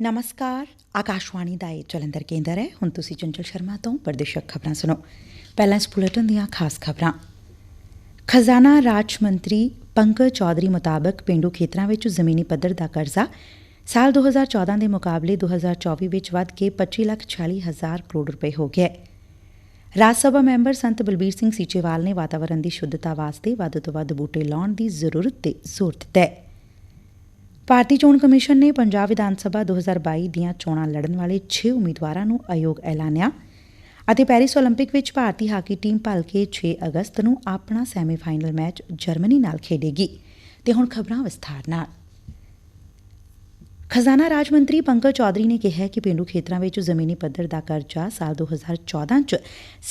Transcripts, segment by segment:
ਨਮਸਕਾਰ ਆਕਾਸ਼ਵਾਣੀ ਦਾ ਇਹ ਜਲੰਧਰ ਕੇਂਦਰ ਹੈ ਹੁਣ ਤੁਸੀਂ ਚੰਚਲ ਸ਼ਰਮਾ ਤੋਂ ਪ੍ਰਦੇਸ਼ਕ ਖਬਰਾਂ ਸੁਣੋ ਪਹਿਲਾਂ ਇਸ ਬੁਲੇਟਿਨ ਦੀਆਂ ਖਾਸ ਖਬਰਾਂ ਖਜ਼ਾਨਾ ਰਾਜ ਮੰਤਰੀ ਪੰਕਜ ਚੌਧਰੀ ਮੁਤਾਬਕ ਪਿੰਡੂ ਖੇਤਰਾਂ ਵਿੱਚ ਜ਼ਮੀਨੀ ਪੱਧਰ ਦਾ ਕਰਜ਼ਾ ਸਾਲ 2014 ਦੇ ਮੁਕਾਬਲੇ 2024 ਵਿੱਚ ਵੱਧ ਕੇ 25 ਲੱਖ 46 ਹਜ਼ਾਰ ਕਰੋੜ ਰੁਪਏ ਹੋ ਗਿਆ ਰਾਜ ਸਭਾ ਮੈਂਬਰ ਸੰਤ ਬਲਬੀਰ ਸਿੰਘ ਸੀਚੇਵਾਲ ਨੇ ਵਾਤਾਵਰਣ ਦੀ ਸ਼ੁੱਧਤਾ ਵਾਸਤੇ ਵੱਧ ਤੋਂ ਵੱਧ ਬੂਟੇ ਲਾਉਣ ਦੀ ਜ਼ਰੂਰਤ ਤੇ ਜ਼ੋਰ ਦਿੱਤਾ ਹੈ ਭਾਰਤੀ ਚੋਣ ਕਮਿਸ਼ਨ ਨੇ ਪੰਜਾਬ ਵਿਧਾਨ ਸਭਾ 2022 ਦੀਆਂ ਚੋਣਾਂ ਲੜਨ ਵਾਲੇ 6 ਉਮੀਦਵਾਰਾਂ ਨੂੰ ਅਯੋਗ ਐਲਾਨਿਆ ਅਤੇ ਪੈਰਿਸ ਓਲੰਪਿਕ ਵਿੱਚ ਭਾਰਤੀ ਹਾਕੀ ਟੀਮ ਭਲਕੇ 6 ਅਗਸਤ ਨੂੰ ਆਪਣਾ ਸੈਮੀਫਾਈਨਲ ਮੈਚ ਜਰਮਨੀ ਨਾਲ ਖੇਡੇਗੀ। ਤੇ ਹੁਣ ਖਬਰਾਂ ਵਿਸਥਾਰ ਨਾਲ। ਖਜ਼ਾਨਾ ਰਾਜ ਮੰਤਰੀ ਪੰਕਜ ਚੌਧਰੀ ਨੇ ਕਿਹਾ ਕਿ ਪੇਂਡੂ ਖੇਤਰਾਂ ਵਿੱਚ ਜ਼ਮੀਨੀ ਪੱਧਰ ਦਾ ਕਰਜ਼ਾ ਸਾਲ 2014 ਚ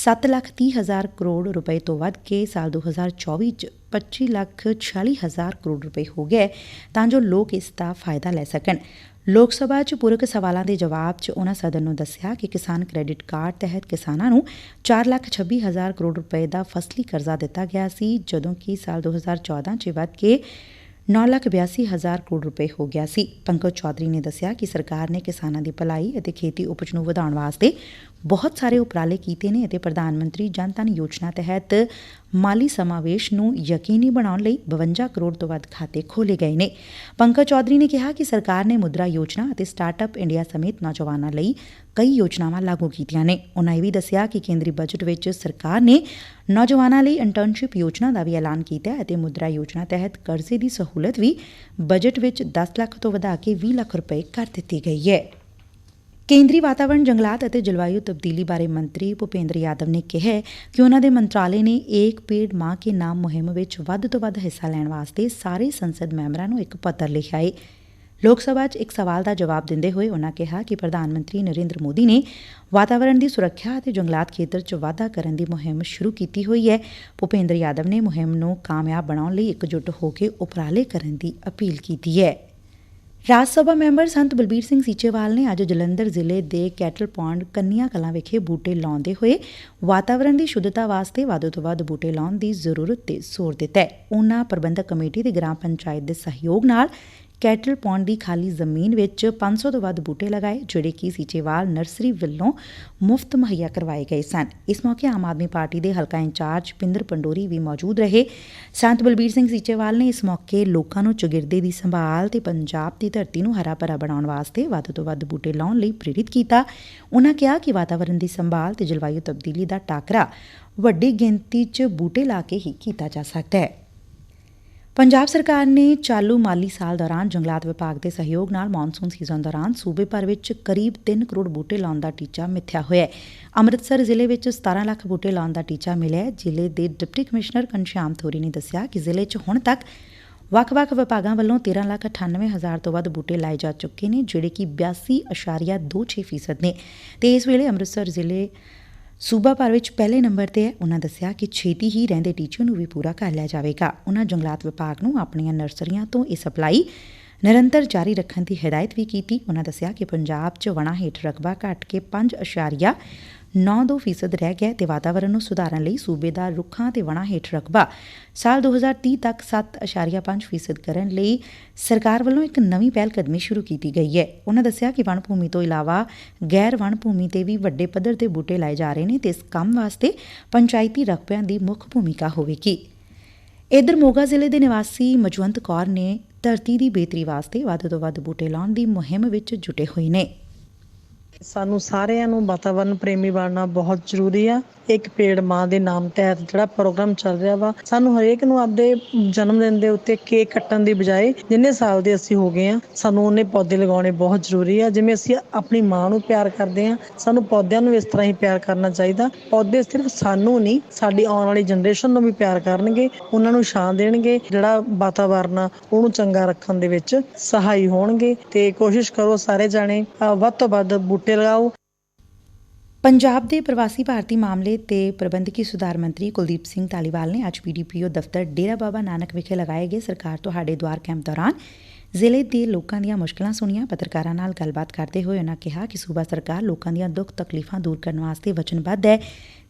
7 ਲੱਖ 30 ਹਜ਼ਾਰ ਕਰੋੜ ਰੁਪਏ ਤੋਂ ਵੱਧ ਕੇ ਸਾਲ 2024 ਚ 25 ਲੱਖ 46 ਹਜ਼ਾਰ ਕਰੋੜ ਰੁਪਏ ਹੋ ਗਿਆ ਤਾਂ ਜੋ ਲੋਕ ਇਸ ਦਾ ਫਾਇਦਾ ਲੈ ਸਕਣ। ਲੋਕ ਸਭਾ 'ਚ ਪੂਰਕ ਸਵਾਲਾਂ ਦੇ ਜਵਾਬ 'ਚ ਉਨ੍ਹਾਂ ਸਦਨ ਨੂੰ ਦੱਸਿਆ ਕਿ ਕਿਸਾਨ ਕ੍ਰੈਡਿਟ ਕਾਰਡ ਤਹਿਤ ਕਿਸਾਨਾਂ ਨੂੰ 4 ਲੱਖ 26 ਹਜ਼ਾਰ ਕਰੋੜ ਰੁਪਏ ਦਾ ਫਸਲੀ ਕਰਜ਼ਾ ਦਿੱਤਾ ਗਿਆ ਸੀ, ਜਦੋਂ ਕਿ ਸਾਲ 2014 'ਚ ਵੱਧ ਕੇ 9 ਲੱਖ 82 ਹਜ਼ਾਰ ਕਰੋੜ ਰੁਪਏ ਹੋ ਗਿਆ ਸੀ। ਪੰਕਜ ਚੌਧਰੀ ਨੇ ਦੱਸਿਆ ਕਿ ਸਰਕਾਰ ਨੇ ਕਿਸਾਨਾਂ ਦੀ ਭਲਾਈ ਅਤੇ ਖੇਤੀ ਉਪਜ ਨੂੰ ਵਧਾਉਣ ਵਾਸਤੇ ਬਹੁਤ ਸਾਰੇ ਉਪਰਾਲੇ ਕੀਤੇ ਨੇ ਅਤੇ ਪ੍ਰਧਾਨ ਮੰਤਰੀ ਜਨ ਧਨ ਯੋਜਨਾ ਤਹਿਤ ਮਾਲੀ ਸਮਾਵੇਸ਼ ਨੂੰ ਯਕੀਨੀ ਬਣਾਉਣ ਲਈ 52 ਕਰੋੜ ਤੋਂ ਵੱਧ ਖਾਤੇ ਖੋਲੇ ਗਏ ਨੇ। ਪੰਕਜ ਚੌਧਰੀ ਨੇ ਕਿਹਾ ਕਿ ਸਰਕਾਰ ਨੇ ਮੁਦਰਾ ਯੋਜਨਾ ਅਤੇ ਸਟਾਰਟਅਪ ਇੰਡੀਆ ਸਮੇਤ ਨੌਜਵਾਨਾਂ ਲਈ ਕਈ ਯੋਜਨਾਵਾਂ ਲਾਗੂ ਕੀਤੀਆਂ ਨੇ। ਉਨ੍ਹਾਂ ਇਹ ਵੀ ਦੱਸਿਆ ਕਿ ਕੇਂਦਰੀ ਬਜਟ ਵਿੱਚ ਸਰਕਾਰ ਨੇ ਨੌਜਵਾਨਾਂ ਲਈ ਇੰਟਰਨਸ਼ਿਪ ਯੋਜਨਾ ਦਾ ਵੀ ਐਲਾਨ ਕੀਤਾ ਹੈ ਅਤੇ ਮੁਦਰਾ ਯੋਜਨਾ ਤਹਿਤ ਕਰਜ਼ੇ ਦੀ ਸਹੂਲਤ ਵੀ ਬਜਟ ਵਿੱਚ 10 ਲੱਖ ਤੋਂ ਵਧਾ ਕੇ 20 ਲੱਖ ਰੁਪਏ ਕਰ ਦਿੱਤੀ ਗਈ ਹੈ। ਕੇਂਦਰੀ ਵਾਤਾਵਰਣ, ਜੰਗਲਾਤ ਅਤੇ ਜਲਵਾਯੂ ਤਬਦੀਲੀ ਬਾਰੇ ਮੰਤਰੀ ਭੁਪੇਂਦਰ ਯਾਦਵ ਨੇ ਕਿਹਾ ਕਿ ਉਨ੍ਹਾਂ ਦੇ ਮੰਤਰਾਲੇ ਨੇ ਏਕ ਪੇੜ ਮਾਂ ਕੇ ਨਾਮ ਮੁਹਿੰਮ ਵਿੱਚ ਵੱਧ ਤੋਂ ਵੱਧ ਹਿੱਸਾ ਲੈਣ ਵਾਸਤੇ ਸਾਰੇ ਸੰਸਦ ਮੈਂਬਰਾਂ ਨੂੰ ਇੱਕ ਪੱਤਰ ਲਿਖਿਆ ਏ। ਲੋਕ ਸਭਾ 'ਚ ਇੱਕ ਸਵਾਲ ਦਾ ਜਵਾਬ ਦਿੰਦੇ ਹੋਏ ਉਨ੍ਹਾਂ ਕਿਹਾ ਕਿ ਪ੍ਰਧਾਨ ਮੰਤਰੀ ਨਰਿੰਦਰ ਮੋਦੀ ਨੇ ਵਾਤਾਵਰਣ ਦੀ ਸੁਰੱਖਿਆ ਅਤੇ ਜੰਗਲਾਤ ਖੇਤਰ 'ਚ ਵਾਧਾ ਕਰਨ ਦੀ ਮੁਹਿੰਮ ਸ਼ੁਰੂ ਕੀਤੀ ਹੋਈ ਹੈ। ਭੁਪੇਂਦਰ ਯਾਦਵ ਨੇ ਮੁਹਿੰਮ ਨੂੰ ਕਾਮਯਾਬ ਬਣਾਉਣ ਲਈ ਇਕਜੁੱਟ ਹੋ ਕੇ ਉਪਰਾਲੇ ਕਰਨ ਦੀ ਅਪੀਲ ਕੀਤੀ ਹੈ। ਰਾਜ ਸਭਾ ਮੈਂਬਰ ਸੰਤ ਬਲਬੀਰ ਸਿੰਘ ਸੀਚੇਵਾਲ ਨੇ ਅੱਜ ਜਲੰਧਰ ਜ਼ਿਲ੍ਹੇ ਦੇ ਕੈਟਲ ਪੌਂਡ ਕੰਨੀਆਂ ਕਲਾਂ ਵਿਖੇ ਬੂਟੇ ਲਾਉਂਦੇ ਹੋਏ ਵਾਤਾਵਰਣ ਦੀ ਸ਼ੁੱਧਤਾ ਵਾਸਤੇ ਵੱਧ ਤੋਂ ਵੱਧ ਬੂਟੇ ਲਾਉਣ ਦੀ ਜ਼ਰੂਰਤ ਤੇ ਜ਼ੋਰ ਦਿੱਤਾ ਹੈ। ਉਹਨਾਂ ਪ੍ਰਬੰਧਕ ਕਮੇਟੀ ਤੇ ਗ੍ਰਾਮ ਪੰਚਾਇਤ ਦੇ ਸਹਿਯੋਗ ਨਾਲ ਕੈਟਲ ਪੌਂਡ ਦੀ ਖਾਲੀ ਜ਼ਮੀਨ ਵਿੱਚ 500 ਤੋਂ ਵੱਧ ਬੂਟੇ ਲਗਾਏ, ਜਿਹੜੇ ਕਿ ਸੀਚੇਵਾਲ ਨਰਸਰੀ ਵੱਲੋਂ ਮੁਫਤ ਮੁਹੱਈਆ ਕਰਵਾਏ ਗਏ ਸਨ। ਇਸ ਮੌਕੇ ਆਮ ਆਦਮੀ ਪਾਰਟੀ ਦੇ ਹਲਕਾ ਇੰਚਾਰਜ ਪਿੰਦਰ ਪੰਡੋਰੀ ਵੀ ਮੌਜੂਦ ਰਹੇ। ਸੰਤ ਬਲਬੀਰ ਸਿੰਘ ਸੀਚੇਵਾਲ ਨੇ ਇਸ ਮੌਕੇ ਲੋਕਾਂ ਨੂੰ ਚੁਗਿਰਦੇ ਦੀ ਸੰਭਾਲ ਤੇ ਪੰਜਾਬ ਦੀ ਧਰਤੀ ਨੂੰ ਹਰਾ ਭਰਾ ਬਣਾਉਣ ਵਾਸਤੇ ਵੱਧ ਤੋਂ ਵੱਧ ਬੂਟੇ ਲਾਉਣ ਲਈ ਪ੍ਰੇਰਿਤ ਕੀਤਾ। ਉਨ੍ਹਾਂ ਕਿਹਾ ਕਿ ਵਾਤਾਵਰਣ ਦੀ ਸੰਭਾਲ ਤੇ ਜਲਵਾਯੂ ਤਬਦੀਲੀ ਦਾ ਟਾਕਰਾ ਵੱਡੀ ਗਿਣਤੀ 'ਚ ਬੂਟੇ ਲਾ ਕੇ ਹੀ ਕੀਤਾ ਜਾ ਸਕਦਾ ਹੈ। ਪੰਜਾਬ ਸਰਕਾਰ ਨੇ ਚਾਲੂ ਮਾਲੀ ਸਾਲ ਦੌਰਾਨ ਜੰਗਲਾਤ ਵਿਭਾਗ ਦੇ ਸਹਿਯੋਗ ਨਾਲ ਮੌਨਸੂਨ ਸੀਜ਼ਨ ਦੌਰਾਨ ਸੂਬੇ ਭਰ ਵਿੱਚ ਕਰੀਬ 3 ਕਰੋੜ ਬੂਟੇ ਲਾਉਣ ਦਾ ਟੀਚਾ ਮਿੱਥਿਆ ਹੋਇਆ ਹੈ। ਅੰਮ੍ਰਿਤਸਰ ਜ਼ਿਲ੍ਹੇ ਵਿੱਚ 17 ਲੱਖ ਬੂਟੇ ਲਾਉਣ ਦਾ ਟੀਚਾ ਮਿਲਿਆ ਹੈ। ਜ਼ਿਲ੍ਹੇ ਦੇ ਡਿਪਟੀ ਕਮਿਸ਼ਨਰ ਘਨਸ਼ਿਆਮ ਥੋਰੀ ਨੇ ਦੱਸਿਆ ਕਿ ਜ਼ਿਲ੍ਹੇ 'ਚ ਹੁਣ ਤੱਕ ਵੱਖ-ਵੱਖ ਵਿਭਾਗਾਂ ਵੱਲੋਂ 13 ਲੱਖ 98 ਹਜ਼ਾਰ ਤੋਂ ਵੱਧ ਬੂਟੇ ਲਾਏ ਜਾ ਚੁੱਕੇ ਨੇ, ਜਿਹੜੇ ਕਿ 82.26% ਨੇ। ਤੇ ਇਸ ਵੇਲੇ ਅੰਮ੍ਰਿਤਸਰ ਜ਼ਿਲ੍ਹੇ ਸੂਬਾ ਭਰ ਵਿੱਚ ਪਹਿਲੇ ਨੰਬਰ ਤੇ ਹੈ। ਉਹਨਾਂ ਦੱਸਿਆ ਕਿ ਛੇਤੀ ਹੀ ਰਹਿੰਦੇ ਟੀਚੇ ਨੂੰ ਵੀ ਪੂਰਾ ਕਰ ਲਿਆ ਜਾਵੇਗਾ। ਉਹਨਾਂ ਜੰਗਲਾਤ ਵਿਭਾਗ ਨੂੰ ਆਪਣੀਆਂ ਨਰਸਰੀਆਂ ਤੋਂ ਇਹ ਸਪਲਾਈ ਨਿਰੰਤਰ ਜਾਰੀ ਰੱਖਣ ਦੀ ਹਦਾਇਤ ਵੀ ਕੀਤੀ। ਉਹਨਾਂ ਦੱਸਿਆ ਕਿ ਪੰਜਾਬ 'ਚ ਵਣਾ ਹੇਠ ਰਕਬਾ ਘਟ ਕੇ 5.92% ਰਹਿ ਗਿਆ ਤੇ ਵਾਤਾਵਰਣ ਨੂੰ ਸੁਧਾਰਨ ਲਈ ਸੂਬੇ ਦਾ ਰੁੱਖਾਂ ਤੇ ਵਣਾਂ ਹੇਠ ਰਕਬਾ ਸਾਲ 2030 ਤੱਕ 7.5% ਕਰਨ ਲਈ ਸਰਕਾਰ ਵੱਲੋਂ ਇੱਕ ਨਵੀਂ ਪਹਿਲ ਕਦਮੀ ਸ਼ੁਰੂ ਕੀਤੀ ਗਈ ਹੈ। ਉਹਨਾਂ ਦੱਸਿਆ ਕਿ ਵਣ ਭੂਮੀ ਤੋਂ ਇਲਾਵਾ ਗੈਰ ਵਣ ਭੂਮੀ ਤੇ ਵੀ ਵੱਡੇ ਪੱਧਰ ਤੇ ਬੂਟੇ ਲਾਏ ਜਾ ਰਹੇ ਨੇ ਤੇ ਇਸ ਕੰਮ ਵਾਸਤੇ ਪੰਚਾਇਤੀ ਰਕਬਿਆਂ ਦੀ ਮੁੱਖ ਭੂਮਿਕਾ ਹੋਵੇਗੀ। ਇਧਰ ਮੋਗਾ ਜ਼ਿਲ੍ਹੇ ਦੇ ਨਿਵਾਸੀ ਮਜਵੰਤ ਕੌਰ ਨੇ ਧਰਤੀ ਦੀ ਬਿਹਤਰੀ ਵਾਸਤੇ ਵੱਧ ਤੋਂ ਵੱਧ ਬੂਟੇ ਲਾਉਣ ਦੀ ਮੁਹਿੰਮ ਵਿੱਚ ਜੁਟੇ ਹੋਏ ਨੇ। ਸਾਨੂੰ ਸਾਰਿਆਂ ਨੂੰ ਵਾਤਾਵਰਨ ਪ੍ਰੇਮੀ ਬਣਨਾ ਬਹੁਤ ਜ਼ਰੂਰੀ ਆ। ਇੱਕ ਪੇੜ ਮਾਂ ਦੇ ਨਾਮ ਤਹਿਤ ਜਿਹੜਾ ਪ੍ਰੋਗਰਾਮ ਚੱਲ ਰਿਹਾ ਵਾ, ਸਾਨੂੰ ਹਰੇਕ ਨੂੰ ਆਪਦੇ ਜਨਮ ਦਿਨ ਦੇ ਉੱਤੇ ਕੇਕ ਕੱਟਣ ਦੀ ਬਜਾਏ ਜਿੰਨੇ ਸਾਲ ਦੇ ਅਸੀਂ ਹੋ ਗਏ ਆ ਸਾਨੂੰ ਉਹਨੇ ਪੌਦੇ ਲਗਾਉਣੇ ਬਹੁਤ ਜ਼ਰੂਰੀ ਆ। ਜਿਵੇਂ ਅਸੀਂ ਆਪਣੀ ਮਾਂ ਨੂੰ ਪਿਆਰ ਕਰਦੇ ਆ ਸਾਨੂੰ ਪੌਦਿਆਂ ਨੂੰ ਇਸ ਤਰ੍ਹਾਂ ਹੀ ਪਿਆਰ ਕਰਨਾ ਚਾਹੀਦਾ। ਪੌਦੇ ਸਿਰਫ ਸਾਨੂੰ ਨਹੀਂ, ਸਾਡੀ ਆਉਣ ਵਾਲੀ ਜਨਰੇਸ਼ਨ ਨੂੰ ਵੀ ਪਿਆਰ ਕਰਨਗੇ, ਉਹਨਾਂ ਨੂੰ ਛਾਂ ਦੇਣਗੇ, ਜਿਹੜਾ ਵਾਤਾਵਰਨ ਆ, ਉਹਨੂੰ ਚੰਗਾ ਰੱਖਣ ਦੇ ਵਿੱਚ ਸਹਾਈ ਹੋਣਗੇ। ਤੇ ਕੋਸ਼ਿਸ਼ ਕਰੋ ਸਾਰੇ ਜਾਣੇ ਵੱਧ ਤੋਂ ਵੱਧ ਬੂਟੇ ਲਗਾਓ। ਪੰਜਾਬ ਦੇ ਪ੍ਰਵਾਸੀ ਭਾਰਤੀ ਮਾਮਲੇ ਤੇ ਪ੍ਰਬੰਧਕੀ ਸੁਧਾਰ ਮੰਤਰੀ ਕੁਲਦੀਪ ਸਿੰਘ ਧਾਲੀਵਾਲ ਨੇ ਅੱਜ ਪੀਡੀਪੀਓ ਦਫ਼ਤਰ ਡੇਰਾ ਬਾਬਾ ਨਾਨਕ ਵਿਖੇ ਲਗਾਏ ਗਏ ਸਰਕਾਰ ਤੁਹਾਡੇ ਦੁਆਰ ਕੈਂਪ ਦੌਰਾਨ ਜ਼ਿਲ੍ਹੇ ਦੇ ਲੋਕਾਂ ਦੀਆਂ ਮੁਸ਼ਕਲਾਂ ਸੁਣੀਆਂ, ਪੱਤਰਕਾਰਾਂ ਨਾਲ ਗੱਲਬਾਤ ਕਰਦੇ ਹੋਏ ਉਨ੍ਹਾਂ ਕਿਹਾ ਕਿ ਸੂਬਾ ਸਰਕਾਰ ਲੋਕਾਂ ਦੀਆਂ ਦੁੱਖ ਤਕਲੀਫਾਂ ਦੂਰ ਕਰਨ ਵਾਸਤੇ ਵਚਨਬੱਧ ਹੈ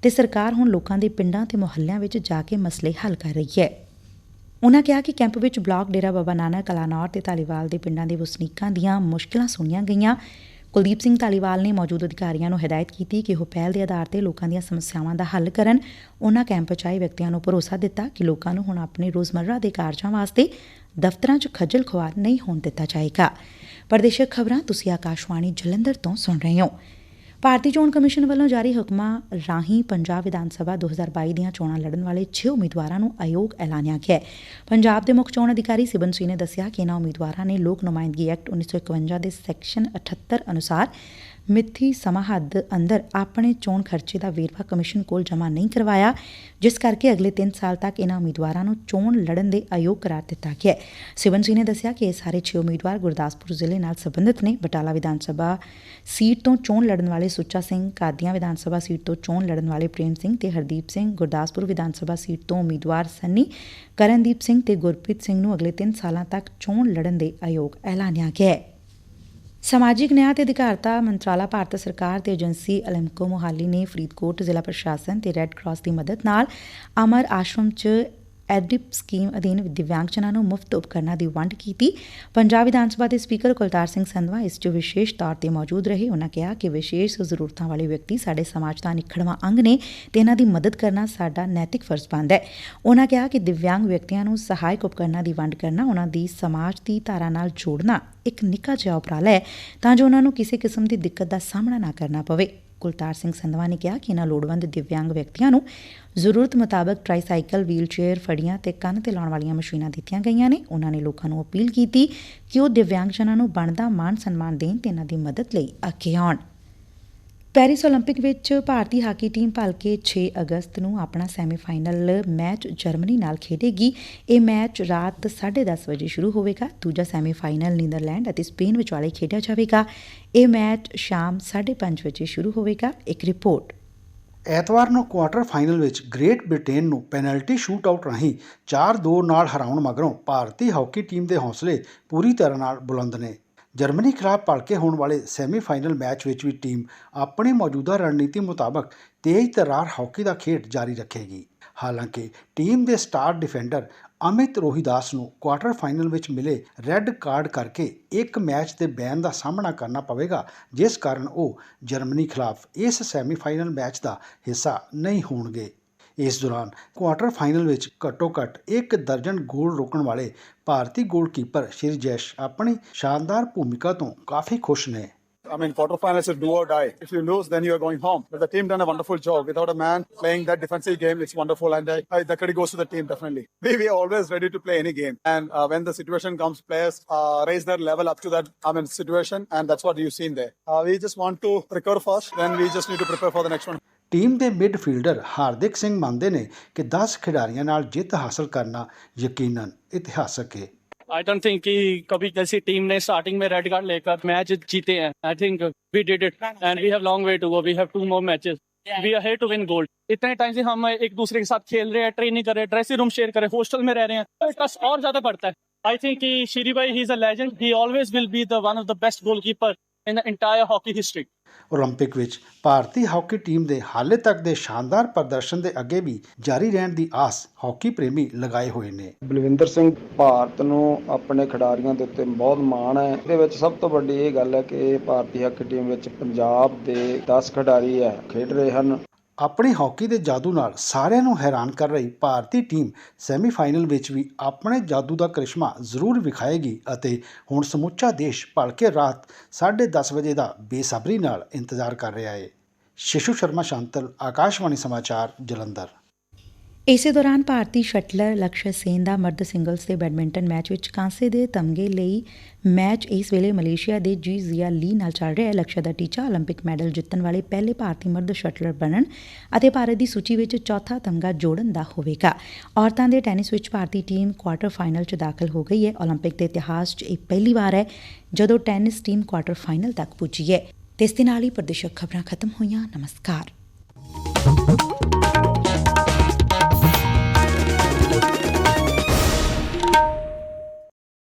ਤੇ ਸਰਕਾਰ ਹੁਣ ਲੋਕਾਂ ਦੇ ਪਿੰਡਾਂ ਤੇ ਮੁਹੱਲਿਆਂ ਵਿੱਚ ਜਾ ਕੇ ਮਸਲੇ ਹੱਲ ਕਰ ਰਹੀ ਹੈ। ਉਨ੍ਹਾਂ ਕਿਹਾ ਕਿ ਕੈਂਪ ਵਿੱਚ ਬਲਾਕ ਡੇਰਾ ਬਾਬਾ ਨਾਨਕ, ਕਲਾਨੌਰ ਤੇ ਧਾਲੀਵਾਲ ਦੇ ਪਿੰਡਾਂ ਦੇ ਵਸਨੀਕਾਂ ਦੀਆਂ ਮੁਸ਼ਕਲਾਂ ਸੁਣੀਆਂ ਗਈਆਂ। ਕੁਲਦੀਪ ਸਿੰਘ ਧਾਲੀਵਾਲ ਨੇ ਮੌਜੂਦ ਅਧਿਕਾਰੀਆਂ ਨੂੰ ਹਦਾਇਤ ਕੀਤੀ ਕਿ ਉਹ ਪਹਿਲ ਦੇ ਆਧਾਰ ਤੇ ਲੋਕਾਂ ਦੀਆਂ ਸਮੱਸਿਆਵਾਂ ਦਾ ਹੱਲ ਕਰਨ ਉਨਾਂ ਕੈਂਪ 'ਚ ਆਏ ਵਿਅਕਤੀਆਂ ਨੂੰ ਭਰੋਸਾ ਦਿੱਤਾ ਕਿ ਲੋਕਾਂ ਨੂੰ ਹੁਣ ਆਪਣੇ ਰੋਜ਼ਮਰਰਾ ਦੇ ਕਾਰਜਾਂ ਵਾਸਤੇ ਦਫ਼ਤਰਾਂ 'ਚ ਖੱਜਲ ਖੁਆਰ ਨਹੀਂ ਹੋਣ ਦਿੱਤਾ ਜਾਏਗਾ। ਪ੍ਰਦੇਸ਼ਕ ਖਬਰਾਂ ਤੁਸੀਂ ਆਕਾਸ਼ਵਾਣੀ ਜਲੰਧਰ ਤੋਂ ਸੁਣ ਰਹੇ ਹੋ। ਭਾਰਤੀ ਚੋਣ ਕਮਿਸ਼ਨ ਵੱਲੋਂ ਜਾਰੀ ਹੁਕਮਾਂ ਰਾਹੀਂ ਪੰਜਾਬ ਵਿਧਾਨ ਸਭਾ 2022 ਦੀਆਂ ਚੋਣਾਂ ਲੜਨ ਵਾਲੇ 6 ਉਮੀਦਵਾਰਾਂ ਨੂੰ ਅਯੋਗ ਐਲਾਨਿਆ ਗਿਆ ਪੰਜਾਬ ਦੇ ਮੁੱਖ ਚੋਣ ਅਧਿਕਾਰੀ ਸਿਬਨ ਸਿੰਘ ਨੇ ਦੱਸਿਆ ਕਿ ਇਨ੍ਹਾਂ ਉਮੀਦਵਾਰਾਂ ਨੇ ਲੋਕ ਨੁਮਾਇੰਦਗੀ ਐਕਟ 1951 ਦੇ ਸੈਕਸ਼ਨ 78 ਅਨੁਸਾਰ ਮਿੱਥੀ ਸਮਾਂ ਹੱਦ ਅੰਦਰ ਆਪਣੇ ਚੋਣ ਖਰਚੇ ਦਾ ਵੇਰਵਾ ਕਮਿਸ਼ਨ ਕੋਲ ਜਮ੍ਹਾਂ ਨਹੀਂ ਕਰਵਾਇਆ, ਜਿਸ ਕਰਕੇ ਅਗਲੇ 3 ਸਾਲ ਤੱਕ ਇਨ੍ਹਾਂ ਉਮੀਦਵਾਰਾਂ ਨੂੰ ਚੋਣ ਲੜਨ ਦੇ ਅਯੋਗ ਕਰਾਰ ਦਿੱਤਾ ਗਿਆ ਹੈ। ਸਿਵਨ ਸਿੰਘ ਨੇ ਦੱਸਿਆ ਕਿ ਇਹ ਸਾਰੇ 6 ਉਮੀਦਵਾਰ ਗੁਰਦਾਸਪੁਰ ਜ਼ਿਲ੍ਹੇ ਨਾਲ ਸੰਬੰਧਿਤ ਨੇ। ਬਟਾਲਾ ਵਿਧਾਨ ਸਭਾ ਸੀਟ ਤੋਂ ਚੋਣ ਲੜਨ ਵਾਲੇ ਸੁੱਚਾ ਸਿੰਘ ਕਾਦੀਆਂ ਵਿਧਾਨ ਸਭਾ ਸੀਟ ਤੋਂ ਚੋਣ ਲੜਨ ਵਾਲੇ ਪ੍ਰੇਮ ਸਿੰਘ ਤੇ ਹਰਦੀਪ ਸਿੰਘ ਗੁਰਦਾਸਪੁਰ ਵਿਧਾਨ ਸਭਾ ਸੀਟ ਤੋਂ ਉਮੀਦਵਾਰ ਸੰਨੀ, ਕਰਨਦੀਪ ਸਿੰਘ ਤੇ ਗੁਰਪ੍ਰੀਤ ਸਿੰਘ ਨੂੰ ਅਗਲੇ 3 ਸਾਲਾਂ ਤੱਕ ਚੋਣ ਲੜਨ ਦੇ ਅਯੋਗ ਐਲਾਨਿਆ ਗਿਆ ਹੈ। ਸਮਾਜਿਕ ਨਿਆਂ ਤੇ ਅਧਿਕਾਰਤਾ ਮੰਤਰਾਲਾ ਭਾਰਤ ਸਰਕਾਰ ਤੇ ਏਜੰਸੀ ਅਲਮਕੋ ਮੋਹਾਲੀ ਨੇ ਫਰੀਦਕੋਟ ਜ਼ਿਲ੍ਹਾ ਪ੍ਰਸ਼ਾਸਨ ਤੇ ਰੈੱਡ ਕਰਾਸ ਦੀ ਮਦਦ ਨਾਲ ਅਮਰ ਆਸ਼ਰਮ 'ਚ ਐਡਿਪ ਸਕੀਮ ਅਧੀਨ ਦਿਵਿਆਂਗਜਨਾਂ ਨੂੰ ਮੁਫਤ ਉਪਕਰਨਾਂ ਦੀ ਵੰਡ ਕੀਤੀ। ਪੰਜਾਬ ਵਿਧਾਨ ਸਭਾ ਦੇ ਸਪੀਕਰ ਕੁਲਤਾਰ ਸਿੰਘ ਸੰਧਵਾ ਇਸ 'ਚ ਵਿਸ਼ੇਸ਼ ਤੌਰ ਤੇ ਮੌਜੂਦ ਰਹੇ। ਉਹਨਾਂ ਕਿਹਾ ਕਿ ਵਿਸ਼ੇਸ਼ ਜ਼ਰੂਰਤਾਂ ਵਾਲੇ ਵਿਅਕਤੀ ਸਾਡੇ ਸਮਾਜ ਦਾ ਨਿਖੜਵਾਂ ਅੰਗ ਨੇ ਤੇ ਇਹਨਾਂ ਦੀ ਮਦਦ ਕਰਨਾ ਸਾਡਾ ਨੈਤਿਕ ਫਰਜ਼ ਬਣਦਾ ਹੈ। ਉਹਨਾਂ ਕਿਹਾ ਕਿ ਦਿਵਿਆਂਗ ਵਿਅਕਤੀਆਂ ਨੂੰ ਸਹਾਇਕ ਉਪਕਰਨਾਂ ਦੀ ਵੰਡ ਕਰਨਾ ਉਹਨਾਂ ਦੀ ਸਮਾਜ ਦੀ ਧਾਰਾ ਨਾਲ ਜੋੜਨਾ ਇੱਕ ਨਿੱਕਾ ਜਿਹਾ ਉਪਰਾਲਾ ਹੈ ਤਾਂ ਜੋ ਉਹਨਾਂ ਨੂੰ ਕਿਸੇ ਕਿਸਮ ਦੀ ਦਿੱਕਤ ਦਾ ਸਾਹਮਣਾ ਨਾ ਕਰਨਾ ਪਵੇ। ਕੁਲਤਾਰ ਸਿੰਘ ਸੰਧਵਾ ਨੇ ਕਿਹਾ ਕਿ ਇਹਨਾਂ ਲੋੜਵੰਦ ਦਿਵਿਆਂਗ ਵਿਅਕਤੀਆਂ ਨੂੰ ਜ਼ਰੂਰਤ ਮੁਤਾਬਕ ਟ੍ਰਾਈਸਾਈਕਲ, ਵੀਲਚੇਅਰ, ਫੜੀਆਂ ਤੇ ਕੰਨ ਤੇ ਲਾਉਣ ਵਾਲੀਆਂ ਮਸ਼ੀਨਾਂ ਦਿੱਤੀਆਂ ਗਈਆਂ ਨੇ। ਉਹਨਾਂ ਨੇ ਲੋਕਾਂ ਨੂੰ ਅਪੀਲ ਕੀਤੀ ਕਿ ਉਹ ਦਿਵਿਆਂਗਜਨਾਂ ਨੂੰ ਬਣਦਾ ਮਾਣ ਸਨਮਾਨ ਦੇਣ ਤੇ ਇਹਨਾਂ ਦੀ ਮਦਦ ਲਈ ਅੱਗੇ ਆਉਣ। ਪੈਰਿਸ 올림픽 ਵਿੱਚ ਭਾਰਤੀ ਹਾਕੀ ਟੀਮ ਭਲਕੇ 6 ਅਗਸਤ ਨੂੰ ਆਪਣਾ ਸੈਮੀਫਾਈਨਲ ਮੈਚ ਜਰਮਨੀ ਨਾਲ ਖੇਡੇਗੀ ਇਹ ਮੈਚ ਰਾਤ 10:30 ਵਜੇ ਸ਼ੁਰੂ ਹੋਵੇਗਾ ਦੂਜਾ ਸੈਮੀਫਾਈਨਲ ਨੀਦਰਲੈਂਡ ਅਤੇ ਸਪੇਨ ਵਿਚਾਲੇ ਖੇਡਿਆ ਜਾਵੇਗਾ ਇਹ ਮੈਚ ਸ਼ਾਮ 5:30 ਵਜੇ ਸ਼ੁਰੂ ਹੋਵੇਗਾ ਇੱਕ ਰਿਪੋਰਟ ਐਤਵਾਰ ਨੂੰ ਕੁਆਰਟਰ ਫਾਈਨਲ ਵਿੱਚ ਗ੍ਰੇਟ ਬ੍ਰਿਟੇਨ ਨੂੰ ਪੈਨਲਟੀ ਸ਼ੂਟਆਊਟ ਰਾਹੀਂ 4-2 ਨਾਲ ਹਰਾਉਣ ਮਗਰੋਂ ਭਾਰਤੀ ਹਾਕੀ ਟੀਮ ਦੇ ਹੌਸਲੇ ਪੂਰੀ ਤਰ੍ਹਾਂ ਨਾਲ ਬੁਲੰਦ ਨੇ ਜਰਮਨੀ ਖਿਲਾਫ ਭਲਕੇ ਹੋਣ ਵਾਲੇ ਸੈਮੀਫਾਈਨਲ ਮੈਚ ਵਿੱਚ ਵੀ ਟੀਮ ਆਪਣੀ ਮੌਜੂਦਾ ਰਣਨੀਤੀ ਮੁਤਾਬਕ ਤੇਜ਼ ਤਰਾਰ ਹਾਕੀ ਦਾ ਖੇਡ ਜਾਰੀ ਰੱਖੇਗੀ। ਹਾਲਾਂਕਿ ਟੀਮ ਦੇ ਸਟਾਰ ਡਿਫੈਂਡਰ ਅਮਿਤ ਰੋਹੀਦਾਸ ਨੂੰ ਕੁਆਟਰ ਫਾਈਨਲ ਵਿੱਚ ਮਿਲੇ ਰੈੱਡ ਕਾਰਡ ਕਰਕੇ ਇੱਕ ਮੈਚ ਦੇ ਬੈਨ ਦਾ ਸਾਹਮਣਾ ਕਰਨਾ ਪਵੇਗਾ, ਜਿਸ ਕਾਰਨ ਉਹ ਜਰਮਨੀ ਖਿਲਾਫ ਇਸ ਸੈਮੀਫਾਈਨਲ ਮੈਚ ਦਾ ਹਿੱਸਾ ਨਹੀਂ ਹੋਣਗੇ। ਇਸ ਦੌਰਾਨ ਕੁਆਰਟਰ ਫਾਈਨਲ ਵਿੱਚ ਘੱਟੋ-ਘੱਟ ਇੱਕ ਦਰਜਨ ਗੋਲ ਰੋਕਣ ਵਾਲੇ ਭਾਰਤੀ ਗੋਲਕੀਪਰ ਸ਼੍ਰੀ ਜੈਸ਼ ਆਪਣੀ ਸ਼ਾਨਦਾਰ ਭੂਮਿਕਾ ਤੋਂ ਕਾਫੀ ਖੁਸ਼ ਨੇ I mean, quarterfinals is do or die. If you lose, then you are going home. But the team done a wonderful job. Without a man playing that defensive game, it's wonderful. And uh, the credit goes to the team, definitely. We, we are always ready to play any game. And uh, when the situation comes, players uh, raise their level up to that I mean, situation. And that's what you've seen there. Uh, we just want to recover fast. Then we just need to prepare for the next one. Team ਦੇ midfielder Hardik Singh ਮੰਨਦੇ ਨੇ ਕਿ 10 ਖਿਡਾਰੀਆਂ ਨਾਲ ਜਿੱਤ ਹਾਸਲ ਕਰਨਾ ਯਕੀਨਨ ਇਤਿਹਾਸਕ ਹੈ आई डोंट थिंक कि कभी किसी टीम ने स्टार्टिंग में रेड कार्ड लेकर मैच जीते हैं I think we did it and we have long way to go we have two more matches we are here to win gold इतने time से हम एक दूसरे के साथ खेल रहे हैं ट्रेनिंग कर रहे हैं ड्रेसिंग रूम शेयर कर रहे हैं हॉस्टल में रह रहे हैं तो ट्रस्ट और ज्यादा बढ़ता है आई थिंक कि श्री भाई he is a legend he always will be the one of the best goalkeeper in the entire hockey history. Olympic ਵਿੱਚ ਭਾਰਤੀ ਹਾਕੀ ਟੀਮ ਦੇ ਹਾਲੇ ਤੱਕ ਦੇ ਸ਼ਾਨਦਾਰ ਪ੍ਰਦਰਸ਼ਨ ਦੇ ਅੱਗੇ ਵੀ ਜਾਰੀ ਰਹਿਣ ਦੀ ਆਸ ਹਾਕੀ ਪ੍ਰੇਮੀ ਲਗਾਏ ਹੋਏ ਨੇ। ਬਲਵਿੰਦਰ ਸਿੰਘ ਭਾਰਤ ਨੂੰ ਆਪਣੇ ਖਿਡਾਰੀਆਂ ਦੇ ਉੱਤੇ ਬਹੁਤ ਮਾਣ ਹੈ। ਇਹਦੇ ਵਿੱਚ ਸਭ ਤੋਂ ਵੱਡੀ ਇਹ ਗੱਲ ਹੈ ਕਿ ਭਾਰਤੀ ਹਾਕੀ ਟੀਮ ਵਿੱਚ ਪੰਜਾਬ ਦੇ 10 ਖਿਡਾਰੀ ਹੈ ਖੇਡ ਰਹੇ ਹਨ। ਆਪਣੀ ਹਾਕੀ ਦੇ ਜਾਦੂ ਨਾਲ ਸਾਰਿਆਂ ਨੂੰ ਹੈਰਾਨ ਕਰ ਰਹੀ ਭਾਰਤੀ ਟੀਮ ਸੈਮੀਫਾਈਨਲ ਵਿੱਚ ਵੀ ਆਪਣੇ ਜਾਦੂ ਦਾ ਕਰਿਸ਼ਮਾ ਜ਼ਰੂਰ ਵਿਖਾਏਗੀ ਅਤੇ ਹੁਣ ਸਮੁੱਚਾ ਦੇਸ਼ ਭਲਕੇ ਰਾਤ 10:30 ਵਜੇ ਦਾ ਬੇਸਬਰੀ ਨਾਲ ਇੰਤਜ਼ਾਰ ਕਰ ਰਿਹਾ ਹੈ। ਸ਼ਿਸ਼ੂ ਸ਼ਰਮਾ ਸ਼ਾਂਤਲ, ਆਕਾਸ਼ਵਾਣੀ ਸਮਾਚਾਰ ਜਲੰਧਰ। ਇਸੇ ਦੌਰਾਨ ਭਾਰਤੀ ਸ਼ਟਲਰ ਲਕਸ਼ਯ ਸੇਨ ਦਾ ਮਰਦ ਸਿੰਗਲਜ਼ ਦੇ ਬੈਡਮਿੰਟਨ ਮੈਚ ਵਿੱਚ ਕਾਂਸੇ ਦੇ ਤਮਗੇ ਲਈ ਮੈਚ ਇਸ ਵੇਲੇ ਮਲੇਸ਼ੀਆ ਦੇ ਜੀ ਜ਼ੀਆ ਲੀ ਨਾਲ ਚੱਲ ਰਿਹਾ ਹੈ ਲਕਸ਼ਯ ਦਾ ਟੀਚਾ 올림픽 ਮੈਡਲ ਜਿੱਤਣ ਵਾਲੇ ਪਹਿਲੇ ਭਾਰਤੀ ਮਰਦ ਸ਼ਟਲਰ ਬਣਨ ਅਤੇ ਭਾਰਤ ਦੀ ਸੂਚੀ ਵਿੱਚ ਚੌਥਾ ਤਮਗਾ ਜੋੜਨ ਦਾ ਹੋਵੇਗਾ ਔਰਤਾਂ ਦੇ ਟੈਨਿਸ ਵਿੱਚ ਭਾਰਤੀ ਟੀਮ ਕੁਆਰਟਰ ਫਾਈਨਲ 'ਚ ਦਾਖਲ ਹੋ ਗਈ ਹੈ 올림픽 ਦੇ ਇਤਿਹਾਸ 'ਚ ਇਹ ਪਹਿਲੀ ਵਾਰ ਹੈ ਜਦੋਂ ਟੈਨਿਸ ਟੀਮ ਕੁਆਰਟਰ ਫਾਈਨਲ ਤੱਕ ਪੁੱਜੀ ਹੈ ਤੇ ਇਸ ਦੇ ਨਾਲ ਹੀ ਪ੍ਰਦੇਸ਼ਕ ਖਬਰਾਂ ਖਤਮ ਹੋਈਆਂ ਨਮਸਕਾਰ